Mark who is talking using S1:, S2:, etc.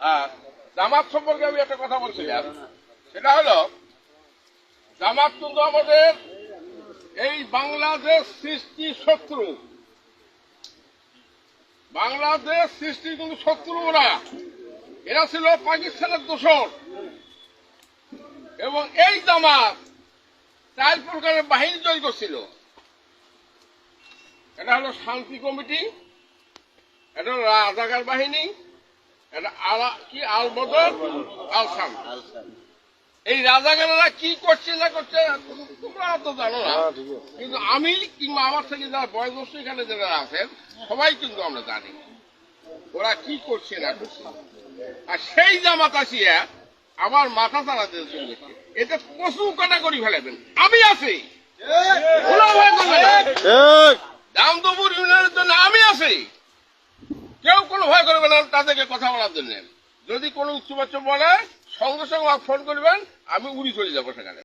S1: আর জামাত সম্পর্কে আমি একটা কথা বলছিলাম সেটা হলো, জামাত কিন্তু আমাদের এই বাংলাদেশ সৃষ্টি শত্রু। বাংলাদেশ সৃষ্টি কিন্তু শত্রু ওরা এরা ছিল পাকিস্তানের দোষর। এবং এই জামাত চার প্রকারের বাহিনী তৈরি করছিল। এটা হলো শান্তি কমিটি, এটা হলো রাজাকার বাহিনী এটা আলা কি আল বদর আলসাম। এই রাজাকারেরা কি করছে না করছে তোমরা তো জানো না। কিন্তু আমি কিংবা আমার থেকে যারা বয়োজ্যেষ্ঠ এখানে যারা আছেন সবাই কিন্তু আমরা জানি। ওরা কি করছে না করছে। আর সেই জামাত আসিয়া আমার মাথা চালাতে চলেছে এতে পশু কাটা করি ফেলেবেন। আমি আছি কোনো ভয় করবে না। দামদপুর ইউনিয়নের জন্য আমি আছি কেউ কোনো ভয় করবে না তাদেরকে কথা বলার জন্য। যদি কোনো উচ্চবাচ্য বলে, সঙ্গে সঙ্গে ফোন করবেন, আমি উড়ি চলে যাব সেখানে।